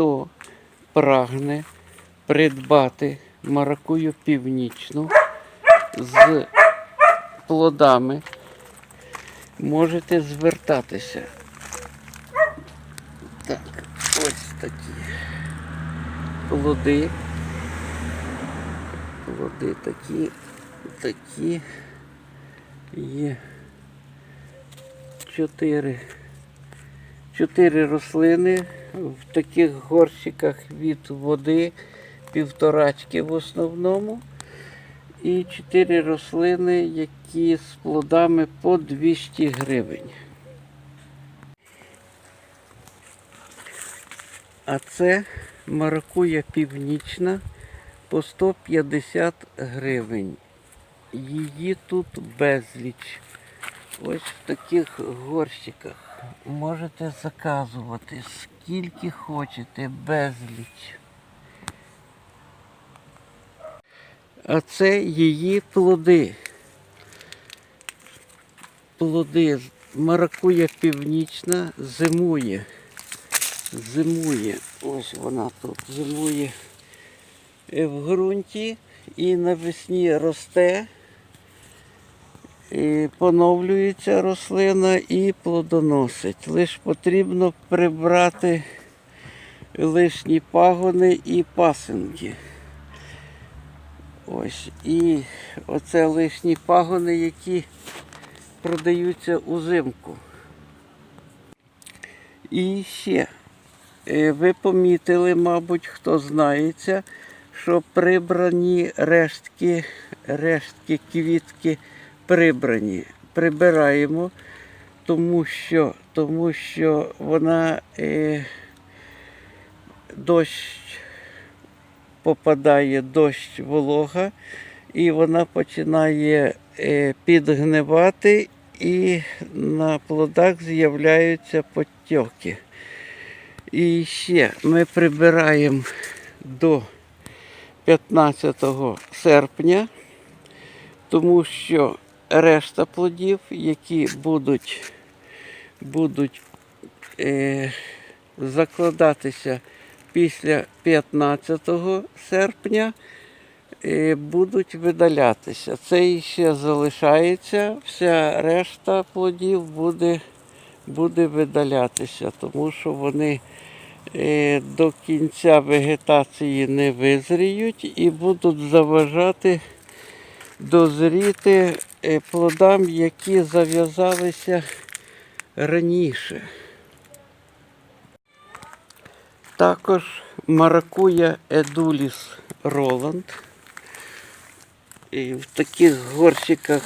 хто прагне придбати маракую північну з плодами, можете звертатися. Так, ось такі плоди. Плоди такі, такі є чотири. Чотири рослини в таких горщиках від води, півторачки в основному. І чотири рослини, які з плодами по 200 гривень. А це маракуя північна по 150 гривень. Її тут безліч. Ось в таких горщиках. Можете заказувати скільки хочете, безліч. А це її плоди. Плоди. Маракуя північна зимує. Зимує. Ось вона тут зимує е, в ґрунті і навесні росте. І поновлюється рослина і плодоносить. Лише потрібно прибрати лишні пагони і пасинки. Ось. І оце лишні пагони, які продаються узимку. І ще е, ви помітили, мабуть, хто знається, що прибрані рештки, рештки квітки прибрані. Прибираємо, тому що, тому що вона е, дощ попадає, дощ волога, і вона починає е, підгнивати, і на плодах з'являються потьоки. І ще ми прибираємо до 15 серпня, тому що решта плодів, які будуть, будуть е, закладатися після 15 серпня, е, будуть видалятися. Це ще залишається, вся решта плодів буде, буде видалятися, тому що вони е, до кінця вегетації не визріють і будуть заважати дозріти плодам, які зав'язалися раніше. Також маракуя Едуліс Роланд. І в таких горщиках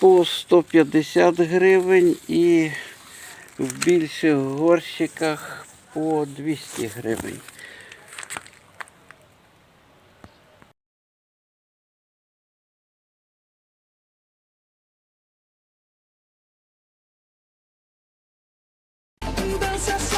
по 150 гривень і в більших горщиках по 200 гривень. Dances.